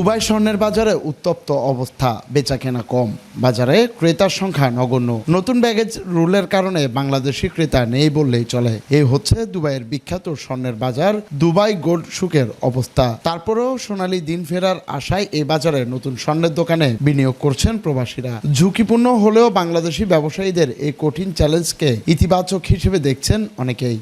Dubai স্বর্ণের বাজারে উত্তপ্ত অবস্থা। বেচা কেনা কম। বাজারে ক্রেতার সংখ্যা নগণ্য। নতুন ব্যাগেজ রুলের কারণে বাংলাদেশি ক্রেতা নেই বললেই চলে। এই হচ্ছে দুবাইয়ের বিখ্যাত স্বর্ণের বাজার, দুবাই গোল্ড শুকের অবস্থা। তারপরেও সোনালী দিন ফেরার আশায় এই বাজারে নতুন স্বর্ণের দোকানে বিনিয়োগ করছেন প্রবাসীরা। ঝুঁকিপূর্ণ হলেও বাংলাদেশি ব্যবসায়ীদের এই কঠিন চ্যালেঞ্জকে ইতিবাচক হিসেবে দেখছেন অনেকেই।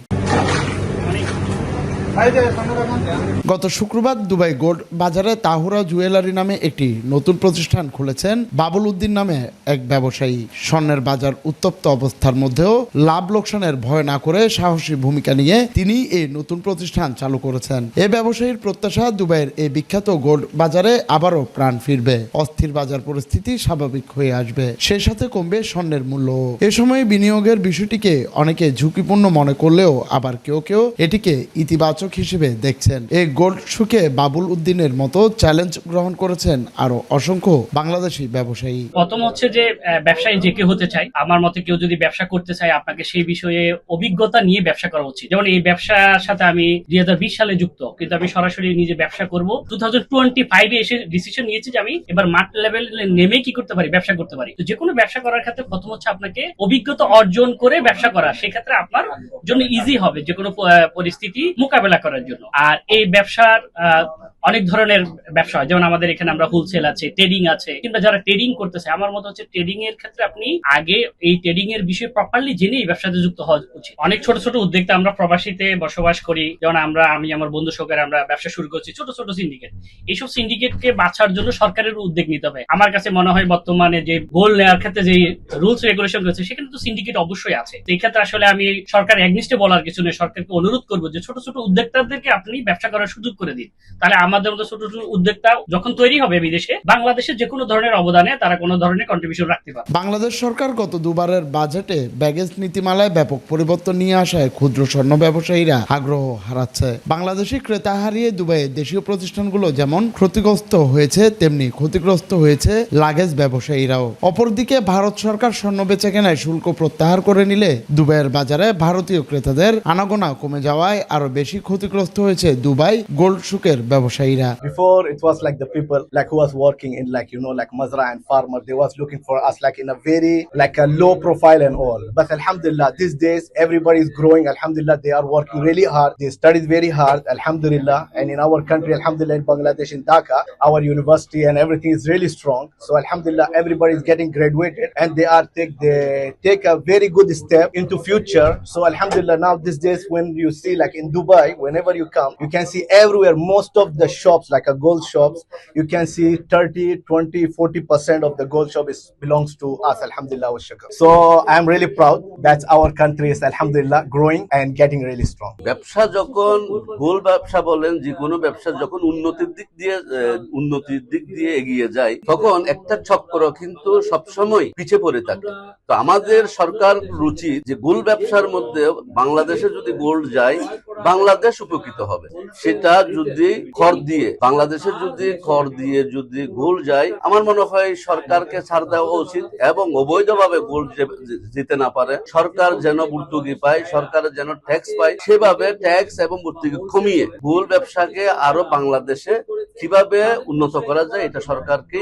গত শুক্রবার দুবাই গোল্ড বাজারে তাহুরা জুয়েলারি নামে একটি নতুন প্রতিষ্ঠান খুলেছেন বাবুল উদ্দিন নামে এক ব্যবসায়ী। স্বর্ণের বাজার উত্তপ্ত অবস্থার মধ্যেও লাভ লোকসানের ভয় না করে সাহসী ভূমিকা নিয়ে তিনি এই নতুন প্রতিষ্ঠান চালু করেছেন। এ ব্যবসায়ীর প্রত্যাশা দুবাইয়ের এই বিখ্যাত গোল্ড বাজারে আবারও প্রাণ ফিরবে। অস্থির বাজার পরিস্থিতি স্বাভাবিক হয়ে আসবে, সে সাথে কমবে স্বর্ণের মূল্য। এ সময় বিনিয়োগের বিষয়টিকে অনেকে ঝুঁকিপূর্ণ মনে করলেও আবার কেউ কেউ এটিকে ইতিবাচক হিসেবে দেখছেন। এই গোল্ড শুকে বাবুল উদ্দিনের মতো চ্যালেঞ্জ গ্রহণ করেছেন আরও অসংখ্য বাংলাদেশি ব্যবসায়ী। প্রথম হচ্ছে যে ব্যবসায়ী যে কেউ হতে চায়, আমার মতে কেউ যদি ব্যবসা করতে চায়, আপনাকে সেই বিষয়ে অভিজ্ঞতা নিয়ে ব্যবসা করা উচিত। যেমন এই ব্যবসার সাথে আমি দুই সালে যুক্ত, কিন্তু আমি সরাসরি নিজে ব্যবসা করব। টু থাউজেন্ড টোয়েন্টি ফাইভে এসে ডিসিশন নিয়েছি যে আমি এবার মাঠ লেভেল নেমে কি করতে পারি, ব্যবসা করতে পারি। তো যে কোনো ব্যবসা করার ক্ষেত্রে প্রথম হচ্ছে আপনাকে অভিজ্ঞতা অর্জন করে ব্যবসা করা, সেক্ষেত্রে আপনার জন্য ইজি হবে। যে কোনো পরিস্থিতি মোকাবেলা করার জন্য। আর এই ব্যবসার অনেক ধরনের ব্যবসা হয়। যেমন আমাদের এখানে আমরা হোলসেল আছে ট্রেডিং আছে। কিংবা যারা ট্রেডিং করতেছে, আমার মতো হচ্ছে ট্রেডিং এর ক্ষেত্রে আপনি আগে এই ট্রেডিং এর বিষয়ে প্রপারলি জেনে এই ব্যবসাতে যুক্ত হওয়া উচিত। অনেক ছোট ছোট উদ্যোক্তা আমরা প্রবাসীতে বসবাস করি। যেমন আমরা, আমি, আমার বন্ধু সহকারে আমরা ব্যবসা শুরু করছি, ছোট ছোট সিন্ডিকেট এইসব সিন্ডিকেটকে বাঁচার জন্য সরকারের উদ্যোগ নিতে হবে। আমার কাছে মনে হয় বর্তমানে যে গোল নেওয়ার ক্ষেত্রে যে রুলস রেগুলেশন রয়েছে, সেখানে তো সিন্ডিকেট অবশ্যই আছে। এই ক্ষেত্রে আসলে আমি সরকার একনিষ্ঠে বলার কিছু নেই। সরকারকে অনুরোধ করব যে ছোট ছোট উদ্যোক্তাদেরকে আপনি ব্যবসা করার সুযোগ করে দিন। তাহলে আমাদের মতো ছোট ছোট উদ্যোক্তা যখন তৈরি হবে বিদেশে, বাংলাদেশের যে কোনো ধরনের অবদানে তারা কোনো ধরনের কন্ট্রিবিউশন রাখতে পারবে। বাংলাদেশ সরকার গত দুবারের বাজেটে ব্যাগেজ নীতিমালায় ব্যাপক পরিবর্তন নিয়ে আসায় ক্ষুদ্র স্বর্ণ ব্যবসায়ীরা আগ্রহ হারাচ্ছে। বাংলাদেশি ক্রেতা হারিয়ে দুবাইয়ের দেশীয় প্রতিষ্ঠানগুলো যেমন ক্ষতিগ্রস্ত হয়েছে, তেমনি ক্ষতিগ্রস্ত হয়েছে লাগেজ ব্যবসায়ীরাও। অপরদিকে ভারত সরকার স্বর্ণ বেচা কেনায় শুল্ক প্রত্যাহার করে নিলে দুবাইয়ের বাজারে ভারতীয় ক্রেতাদের আনাগোনা কমে যাওয়ায় আরও বেশি ক্ষতিগ্রস্ত হয়েছে দুবাই গোল্ড শুকের ব্যবসায়ীরা Before it was like the people like who was working in like you know like Mazra and farmer they was looking for us like in a very like a low profile and all. But Alhamdulillah these days everybody is growing. Alhamdulillah they are working really hard. They studied very hard. Alhamdulillah and in our country Alhamdulillah in Bangladesh in Dhaka our university and everything is really strong. So Alhamdulillah everybody is getting graduated and they are take they take a very good step into future. So Alhamdulillah now these days when you see like in Dubai whenever you come you can see everywhere most of the shops like a gold shops you can see 30 20 40 percent of the gold shop is belongs to us alhamdulillah so i'm really proud that our country is alhamdulillah growing and getting really strong গোল ব্যবসা বলেন যে কোনো ব্যবসা যখন উন্নতির দিক দিয়ে উন্নতির দিক দিয়ে এগিয়ে যায় তখন একটা চক্র কিন্তু সবসময় পিছিয়ে পড়ে থাকে তো আমাদের সরকার রুচি যে গোল ব্যবসার মধ্যে বাংলাদেশে যদি গোল্ড যায় বাংলাদেশ উপকৃত হবে সেটা যদি খর দিয়ে, বাংলাদেশের যদি কর দিয়ে যদি ঘুল যায়, আমার মনে হয় সরকারকে ছাড় দেওয়া উচিত এবং অবৈধভাবে ঘুল দিতে না পারে। সরকার যেন ভর্তুকি পায়, সরকার যেন ট্যাক্স পায়, সেভাবে ট্যাক্স এবং ভর্তুকি কমিয়ে ভুল ব্যবসাকে আরও বাংলাদেশে কীভাবে উন্নত করা যায়, এটা সরকারকে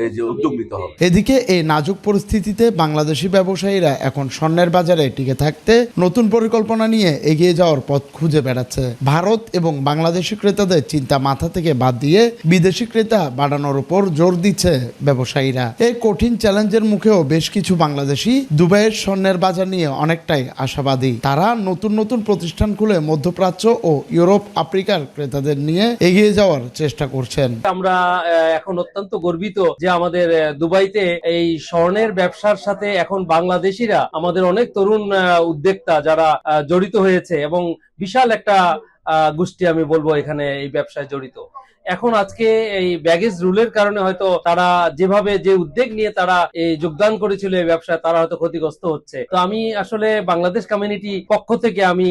এই যে উদ্যোগ নিতে হবে। এদিকে এই নাজুক পরিস্থিতিতে বাংলাদেশি ব্যবসায়ীরা এখন স্বর্ণের বাজারে টিকে থাকতে নতুন পরিকল্পনা নিয়ে এগিয়ে যাওয়ার পথ খুঁজে বেড়াচ্ছে। ভারত এবং বাংলাদেশি ক্রেতাদের চিন্তা মাথা থেকে বাদ দিয়ে বিদেশি ক্রেতা বাড়ানোর উপর জোর দিচ্ছে ব্যবসায়ীরা। এই কঠিন চ্যালেঞ্জের মুখেও বেশ কিছু বাংলাদেশি দুবাইয়ের স্বর্ণের বাজার নিয়ে অনেকটাই আশাবাদী। তারা নতুন নতুন প্রতিষ্ঠান খুলে মধ্যপ্রাচ্য ও ইউরোপ আফ্রিকার ক্রেতাদের নিয়ে এগিয়ে যাওয়ার চেষ্টা করছেন। আমরা এখন অত্যন্ত গর্বিত যে আমাদের দুবাইতে এই স্বর্ণের ব্যবসার সাথে এখন বাংলাদেশিরা আমাদের অনেক তরুণ উদ্যোক্তা যারা জড়িত হয়েছে এবং বিশাল একটা গোষ্ঠী আমি বলব এখানে এই ব্যবসায় জড়িত। এখন আজকে এই ব্যাগেজ রুলের কারণে হয়তো তারা যেভাবে যে উদ্যোগ নিয়ে তারা যোগদান করেছিল এই ব্যবসায়, তারা হয়তো ক্ষতিগ্রস্ত হচ্ছে। তো আমি আসলে বাংলাদেশ কমিউনিটি পক্ষ থেকে আমি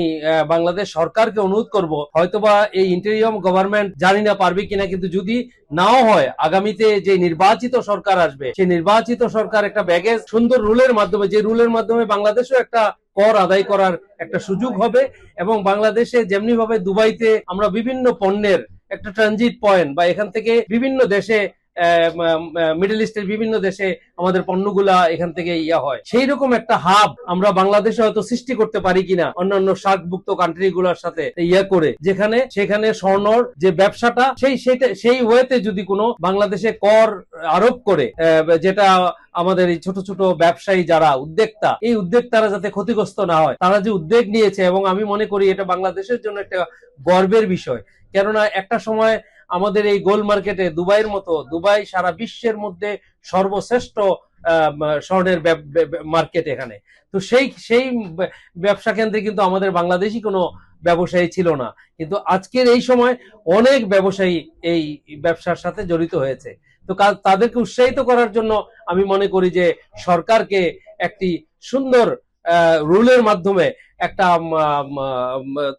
বাংলাদেশ সরকারকে অনুরোধ করব, হয়তোবা এই ইন্টেরিয়ম গভর্নমেন্ট জানি না পারবে কিনা, কিন্তু যদি নাও হয়, আগামীতে যে নির্বাচিত সরকার আসবে, সেই নির্বাচিত সরকার একটা ব্যাগেজ সুন্দর রুলের মাধ্যমে, যে রুলের মাধ্যমে বাংলাদেশও একটা কর আদায় করার একটা সুযোগ হবে এবং বাংলাদেশে যেমনি ভাবে দুবাইতে আমরা বিভিন্ন পণ্যের একটা ট্রানজিট পয়েন্ট বা এখান থেকে বিভিন্ন দেশে মিডল ইস্টের বিভিন্ন দেশে আমাদের পণ্যগুলা এখান থেকে ইয়া হয়। সেই রকম একটা হাব আমরা বাংলাদেশে হয়তো সৃষ্টি করতে পারি কিনা, অন্যান্য সার্কভুক্ত কান্ট্রি গুলোর সাথে ইয়া করে, যেখানে, সেখানে স্বর্ণর যে ব্যবসাটা, সেই সেই ওয়েতে যদি কোনো বাংলাদেশে কর আরোপ করে যেটা আমাদের এই ছোট ছোট ব্যবসায়ী যারা, উদ্যোক্তা, এই উদ্যোক্তারা যাতে ক্ষতিগ্রস্ত না হয়, তারা যে উদ্যোগ নিয়েছে এবং আমি মনে করি এটা বাংলাদেশের জন্য একটা গর্বের বিষয়। কেননা একটা সময় আমাদের এই গোল মার্কেটে দুবাইয়ের মতো, দুবাই সারা বিশ্বের মধ্যে সর্বশ্রেষ্ঠ স্বর্ণের মার্কেট এখানে। তো সেই সেই ব্যবসা কেন্দ্রে কিন্তু আমাদের বাংলাদেশি কোনো ব্যবসায়ী ছিল না। কিন্তু আজকের এই সময় অনেক ব্যবসায়ী এই ব্যবসার সাথে জড়িত হয়েছে। তো তাদেরকে উৎসাহিত করার জন্য আমি মনে করি যে সরকারকে একটি সুন্দর রুলের মাধ্যমে একটা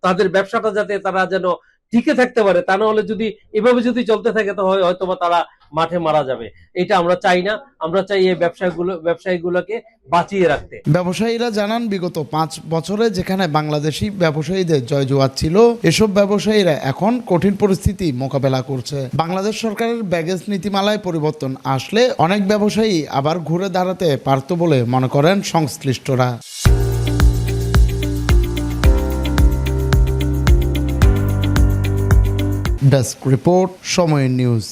তাদের ব্যবসাটা যাতে তারা যেন টিকে থাকতে পারে, তা না হলে যদি এভাবে যদি চলতে থাকে, তো হয়- হয়তোবা তারা মাঠে মারা যাবে। এটা আমরা চাই না। আমরা চাই এই ব্যবসাগুলো, ব্যবসায়ীগুলোকে বাঁচিয়ে রাখতে। ব্যবসায়ীরা জানান, বিগত পাঁচ বছরে যেখানে বাংলাদেশি ব্যবসায়ীদের জয় জোয়ার ছিল, এসব ব্যবসায়ীরা এখন কঠিন পরিস্থিতি মোকাবেলা করছে। বাংলাদেশ সরকারের ব্যাগেজ নীতিমালায় পরিবর্তন আসলে অনেক ব্যবসায়ী আবার ঘুরে দাঁড়াতে পারত বলে মনে করেন সংশ্লিষ্টরা। ডেস্ক রিপোর্ট সময় নিউজ